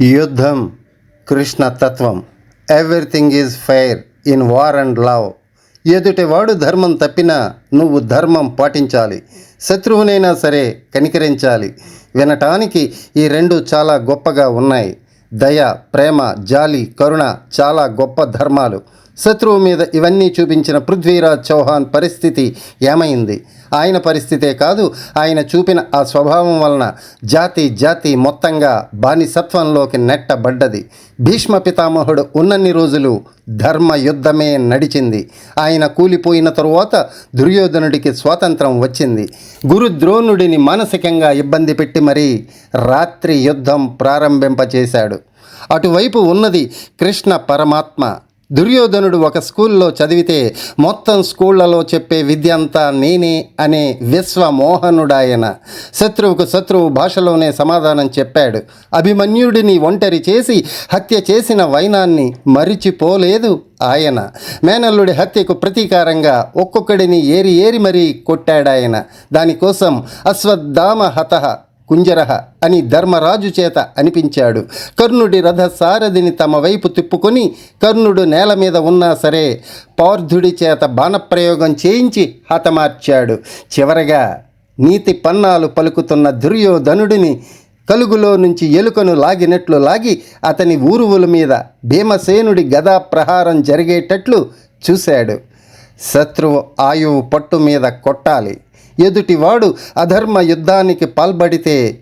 యుద్ధం కృష్ణ తత్వం everything is fair in war and love ఎదుటివాడు ధర్మం తప్పినా నువ్వు ధర్మం పాటించాలి. శత్రువునైనా సరే కనికరించాలి. వినటానికి ఈ రెండు చాలా గొప్పగా ఉన్నాయి. దయ ప్రేమ జాలి కరుణ చాలా గొప్ప ధర్మాలు. శత్రువు మీద ఇవన్నీ చూపించిన పృథ్వీరాజ్ చౌహాన్ పరిస్థితి ఏమైంది? ఆయన పరిస్థితే కాదు ఆయన చూపిన ఆ స్వభావం వలన జాతి జాతి మొత్తంగా బానిసత్వంలోకి నెట్టబడ్డది. భీష్మ పితామహుడు ఉన్నన్ని రోజులు ధర్మ యుద్ధమే నడిచింది. ఆయన కూలిపోయిన తరువాత దుర్యోధనుడికి స్వాతంత్రం వచ్చింది. గురుద్రోణుడిని మానసికంగా ఇబ్బంది పెట్టి మరీ రాత్రి యుద్ధం ప్రారంభింపచేశాడు. అటువైపు ఉన్నది కృష్ణ పరమాత్మ. దుర్యోధనుడు ఒక స్కూల్లో చదివితే మొత్తం స్కూళ్ళలో చెప్పే విద్య అంతా నేనే అనే విశ్వమోహనుడాయన. శత్రువుకు శత్రువు భాషలోనే సమాధానం చెప్పాడు. అభిమన్యుడిని ఒంటరి చేసి హత్య చేసిన వైనాన్ని మరిచిపోలేదు ఆయన. మేనల్లుడి హత్యకు ప్రతీకారంగా ఒక్కొక్కడిని ఏరి ఏరి మరీ కొట్టాడాయన. దానికోసం అశ్వత్థామ హతః కుంజరహ అని ధర్మరాజు చేత అనిపించాడు. కర్ణుడి రథ సారథిని తమ వైపు తిప్పుకొని కర్ణుడు నేల మీద ఉన్నా సరే పార్థుడి చేత బాణప్రయోగం చేయించి హతమార్చాడు. చివరగా నీతి పన్నాలు పలుకుతున్న దుర్యోధనుడిని కలుగులో నుంచి ఎలుకను లాగినట్లు లాగి అతని ఊరువుల మీద భీమసేనుడి గదా ప్రహారం జరిగేటట్లు చూశాడు. శత్రువు ఆయువు పట్టు మీద కొట్టాలి. ఎదుటివాడు అధర్మ యుద్ధానికి పాల్పడితే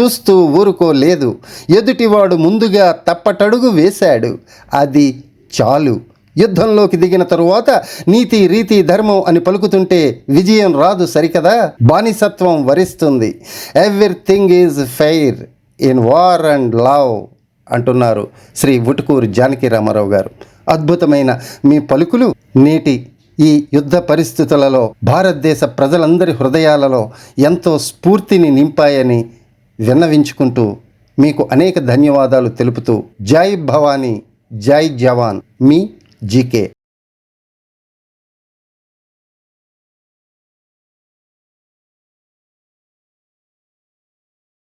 చూస్తూ ఊరుకోలేదు. ఎదుటివాడు ముందుగా తప్పటడుగు వేశాడు. అది చాలు. యుద్ధంలోకి దిగిన తరువాత నీతి రీతి ధర్మం అని పలుకుతుంటే విజయం రాదు సరికదా? బానిసత్వం వరిస్తుంది. Everything is fair in war and love అంటున్నారు శ్రీ ఉటుకూరు జానకి రామారావు గారు. అద్భుతమైన మీ పలుకులు నేటి ఈ యుద్ధ పరిస్థితులలో భారతదేశ ప్రజలందరి హృదయాలలో ఎంతో స్ఫూర్తిని నింపాయని విన్నవించుకుంటూ మీకు అనేక ధన్యవాదాలు తెలుపుతూ జై భవానీ జై జవాన్. మీ జీకే.